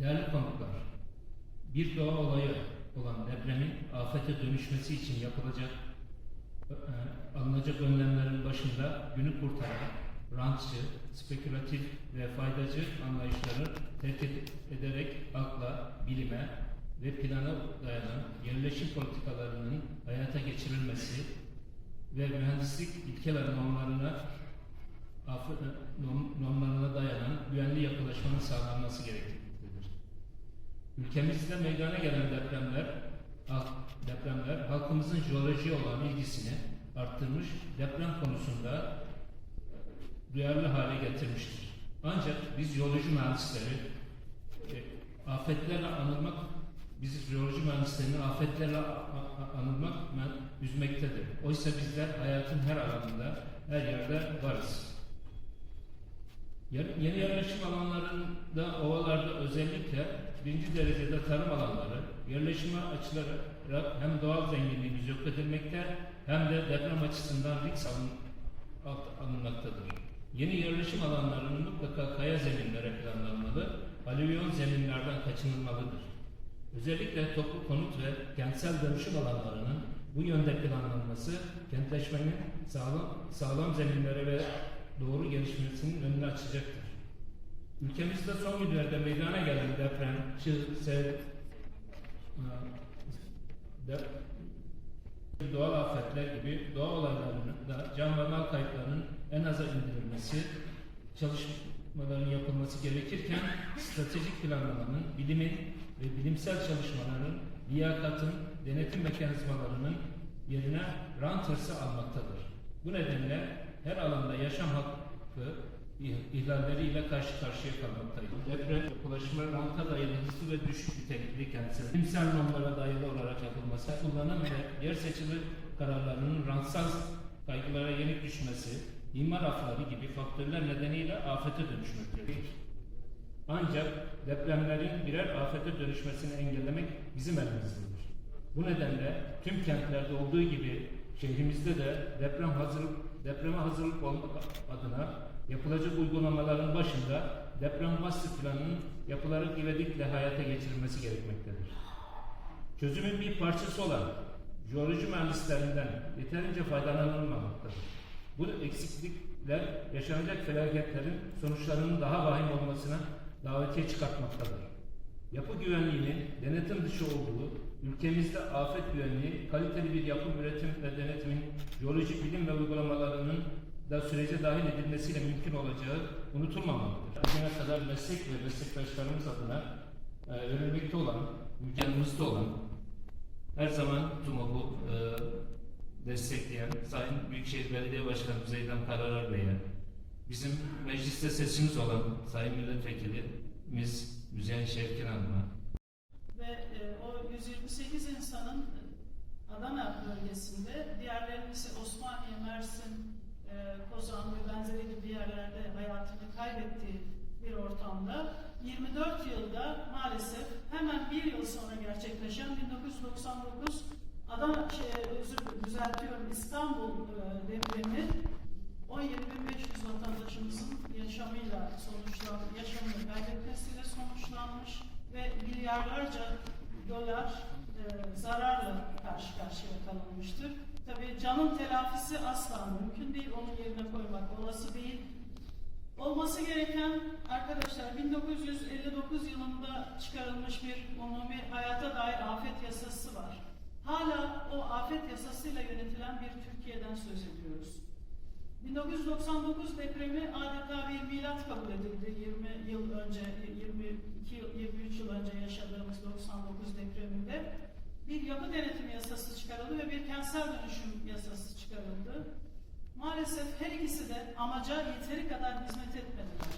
Değerli konuklar, bir doğa olayı olan depremin afete dönüşmesi için yapılacak, e, alınacak önlemlerin başında günü kurtaran, rantçı, spekülatif ve faydacı anlayışları terk ed- ederek akla, bilime ve plana dayanan yerleşim politikalarının hayata geçirilmesi ve mühendislik ilke ve normlarına norm- normlarına dayanan güvenli yapılaşmanın sağlanması gerekmektedir. Ülkemizde meydana gelen depremler, depremler halkımızın jeolojiye olan ilgisini arttırmış, deprem konusunda duyarlı hale getirmiştir. Ancak biz jeoloji mühendisleri e, afetlerle anılmak, biz jeoloji mühendislerini afetlerle anılmak üzmektedir. Oysa bizler hayatın her alanında, her yerde varız. Yer- Yeni yerleşim alanlarında, ovalarda özellikle birinci derecede tarım alanları, yerleşime açılarak hem doğal zenginliğimiz yok edilmekte hem de deprem açısından risk alın, alt- alınmaktadır. Yeni yerleşim alanlarının mutlaka kaya zeminlere planlanmalı, alüvyon zeminlerden kaçınılmalıdır. Özellikle toplu konut ve kentsel dönüşüm alanlarının bu yönde planlanması kentleşmenin sağlam, sağlam zeminlere ve doğru gelişmesinin önünü açacaktır. Ülkemizde son günlerde meydana gelen deprem, çığ, sel, e, doğal afetler gibi doğa olaylarında can ve mal kayıplarının en aza indirilmesi, çalışmaların yapılması gerekirken stratejik planlamanın, bilimin ve bilimsel çalışmaların, liyakatın, denetim mekanizmalarının yerine rant almaktadır. Bu nedenle her alanda yaşam hakkı ih- ihlalleriyle karşı karşıya kalmaktayız. Deprem, yapılaşma, ranta dayalı hızlı ve düşük nitelikli kentsel, bilimsel normlara dayalı olarak yapılması, kullanım ve yer seçimi kararlarının rantsal kaygılara yenik düşmesi, imar afları gibi faktörler nedeniyle afete dönüşmektedir. Ancak depremlerin birer afete dönüşmesini engellemek bizim elimizdedir. Bu nedenle tüm kentlerde olduğu gibi şehrimizde de deprem hazırlık, depreme hazırlık olmak adına yapılacak uygulamaların başında deprem master planının yapılarak ivedilikle hayata geçirilmesi gerekmektedir. Çözümün bir parçası olan jeoloji mühendislerinden yeterince faydalanılmamaktadır. Bu eksiklikler yaşanacak felaketlerin sonuçlarının daha vahim olmasına davetiye çıkartmaktadır. Yapı güvenliğinin denetim dışı olduğu, ülkemizde afet güvenliği, kaliteli bir yapı üretim ve denetimin jeolojik bilim ve uygulamalarının da sürece dahil edilmesiyle mümkün olacağı unutulmamalıdır. Bugüne kadar meslek ve meslektaşlarımız adına e, verilmekte olan, ülkemizde olan, her zaman TUMOP'u e, destekleyen Sayın Büyükşehir Belediye Başkanı Zeydan Kararar Bey'e, bizim mecliste sesimiz olan Sayın Milletvekilimiz Müzeyyen Şevkin Hanım'a, ve e, o 128 insanın Adana bölgesinde, diğerlerinin ise Osmaniye, Mersin, e, Kozan ve benzeri gibi yerlerde hayatını kaybettiği bir ortamda 24 yılda maalesef hemen bir yıl sonra gerçekleşen 1999 Adana, şey, özür düzeltiyorum İstanbul e, depremi 17.500 vatandaşımızın yaşamıyla sonuçlan, yaşamını kaybetmesiyle sonuçlanmış ve milyarlarca dolar e, zararla karşı karşıya kalınmıştır. Tabii canın telafisi asla mümkün değil, onun yerine koymak olası değil. Olması gereken arkadaşlar 1959 yılında çıkarılmış bir umumi hayata dair afet yasası var. Hala o afet yasasıyla yönetilen bir Türkiye'den söz ediyoruz. 1999 depremi adeta bir milat kabul edildi 20 yıl önce, 22 yıl, 23 yıl önce yaşadığımız 99 depreminde. Bir yapı denetim yasası çıkarıldı ve bir kentsel dönüşüm yasası çıkarıldı. Maalesef her ikisi de amaca yeteri kadar hizmet etmediler.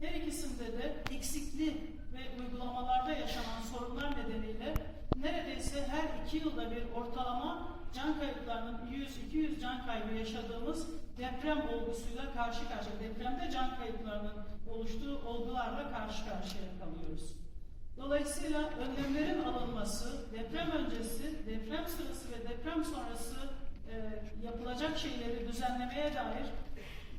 Her ikisinde de eksikli ve uygulamalarda yaşanan sorunlar nedeniyle neredeyse her iki yılda bir ortalama can kayıplarının 100-200 can kaybı yaşadığımız deprem olgusuyla karşı karşıya, depremde can kayıplarının oluştuğu olgularla karşı karşıya kalıyoruz. Dolayısıyla önlemlerin alınması, deprem öncesi, deprem sırası ve deprem sonrası e, yapılacak şeyleri düzenlemeye dair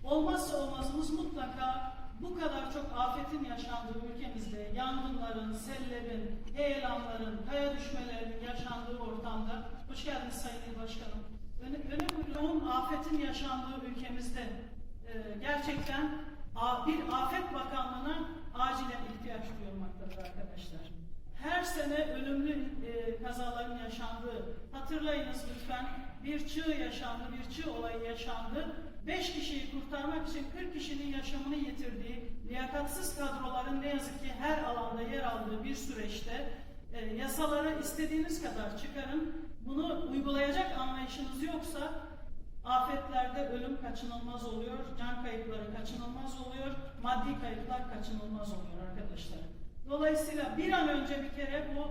olmazsa olmazımız mutlaka bu kadar çok afetin yaşandığı ülkemizde, yangınların, sellerin, heyelanların, kaya düşmelerinin yaşandığı ortamda, hoş geldiniz Sayın Başkanım. Öne, öne afetin yaşandığı ülkemizde e, gerçekten bir afet bakanlığına acilen ihtiyaç duyulmaktadır arkadaşlar. Her sene ölümlü e, kazaların yaşandığı, hatırlayınız lütfen bir çığ yaşandı, bir çığ olayı yaşandı. 5 kişiyi kurtarmak için 40 kişinin yaşamını yitirdiği, liyakatsız kadroların ne yazık ki her alanda yer aldığı bir süreçte e, yasaları istediğiniz kadar çıkarın, bunu uygulayacak anlayışınız yoksa afetlerde ölüm kaçınılmaz oluyor, can kayıpları kaçınılmaz oluyor, maddi kayıplar kaçınılmaz oluyor arkadaşlar. Dolayısıyla bir an önce bir kere bu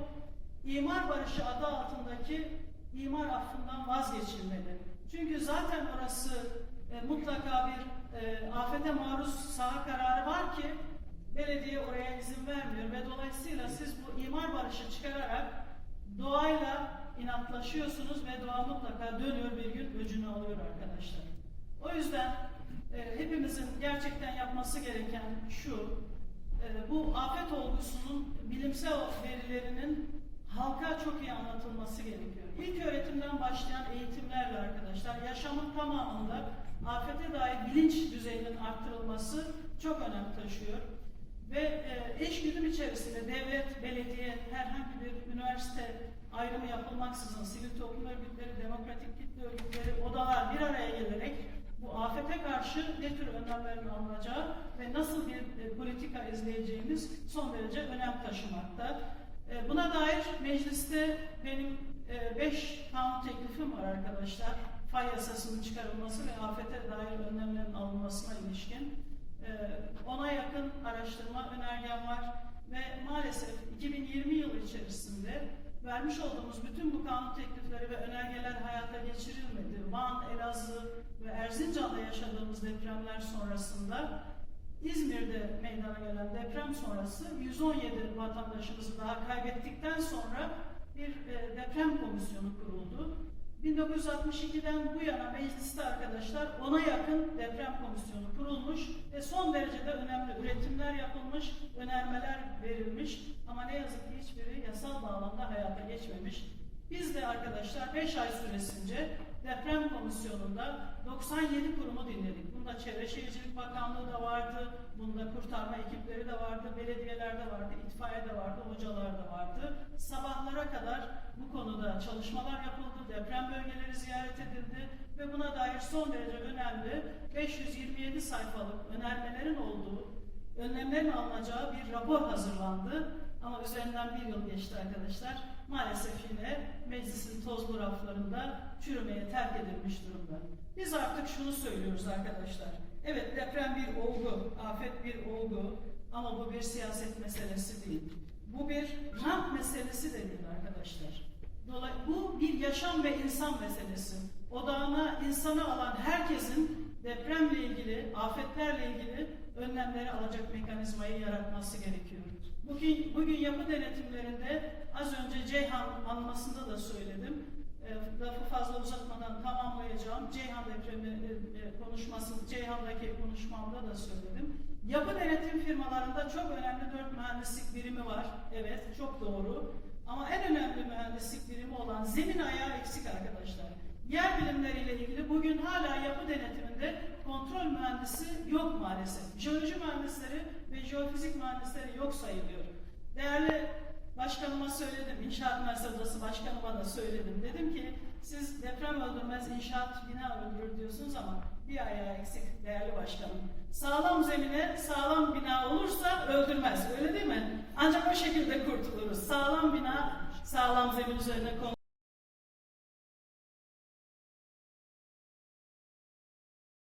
imar barışı adı altındaki imar affından vazgeçilmeli. Çünkü zaten orası e, mutlaka bir e, afete maruz saha kararı var ki belediye oraya izin vermiyor ve dolayısıyla siz bu imar barışı çıkararak doğayla inatlaşıyorsunuz ve doğa mutlaka dönüyor bir gün öcünü alıyor arkadaşlar. O yüzden e, hepimizin gerçekten yapması gereken şu, e, bu afet olgusunun bilimsel verilerinin halka çok iyi anlatılması gerekiyor. İlk öğretimden başlayan eğitimlerle arkadaşlar yaşamın tamamında afete dair bilinç düzeyinin arttırılması çok önem taşıyor. Ve e, eş güdüm içerisinde devlet, belediye, herhangi bir üniversite ayrımı yapılmaksızın sivil toplum örgütleri, demokratik kitle örgütleri, odalar bir araya gelerek bu afete karşı ne tür önlemlerin alınacağı ve nasıl bir e, politika izleyeceğimiz son derece önem taşımakta. E, buna dair mecliste benim 5 kanun teklifim var arkadaşlar. Fay yasasının çıkarılması ve afete dair önlemlerin alınmasına ilişkin. Ee, ona yakın araştırma önergem var ve maalesef 2020 yılı içerisinde vermiş olduğumuz bütün bu kanun teklifleri ve önergeler hayata geçirilmedi. Van, Elazığ ve Erzincan'da yaşadığımız depremler sonrasında İzmir'de meydana gelen deprem sonrası 117 vatandaşımızı daha kaybettikten sonra bir e, deprem komisyonu kuruldu. 1962'den bu yana mecliste arkadaşlar ona yakın deprem komisyonu kurulmuş ve son derecede önemli üretimler yapılmış, önermeler verilmiş ama ne yazık ki hiçbiri yasal bağlamda hayata geçmemiş. Biz de arkadaşlar 5 ay süresince deprem komisyonunda 97 kurumu dinledik. Bunda Çevre Şehircilik Bakanlığı da vardı, bunda kurtarma ekipleri de vardı, belediyeler de vardı, itfaiye de vardı, hocalar da vardı. Sabahlara kadar bu konuda çalışmalar yapıldı, deprem bölgeleri ziyaret edildi ve buna dair son derece önemli 527 sayfalık önermelerin olduğu, önlemlerin alınacağı bir rapor hazırlandı. Ama üzerinden bir yıl geçti arkadaşlar. Maalesef yine meclisin tozlu raflarında çürümeye terk edilmiş durumda. Biz artık şunu söylüyoruz arkadaşlar. Evet deprem bir olgu, afet bir olgu ama bu bir siyaset meselesi değil. Bu bir rant meselesi de değil arkadaşlar. Dolay bu bir yaşam ve insan meselesi. Odağına insanı alan herkesin depremle ilgili, afetlerle ilgili önlemleri alacak mekanizmayı yaratması gerekiyor. Bugün, bugün yapı denetimlerinde az önce Ceyhan anmasında da söyledim. E, lafı fazla uzatmadan tamamlayacağım. Ceyhan depremi e, e, konuşması, Ceyhan'daki konuşmamda da söyledim. Yapı denetim firmalarında çok önemli dört mühendislik birimi var. Evet, çok doğru. Ama en önemli mühendislik birimi olan zemin ayağı eksik arkadaşlar. Yer bilimleriyle ilgili bugün hala yapı denetiminde kontrol mühendisi yok maalesef. Jeoloji mühendisleri ve jeofizik mühendisleri yok sayılıyor. Değerli başkanıma söyledim, inşaat mühendisleri başkanıma da söyledim. Dedim ki siz deprem öldürmez, inşaat bina öldürür diyorsunuz ama bir ayağı eksik değerli başkanım. Sağlam zemine sağlam bina olursa öldürmez, öyle değil mi? Ancak o şekilde kurtuluruz. Sağlam bina, sağlam zemin üzerine konu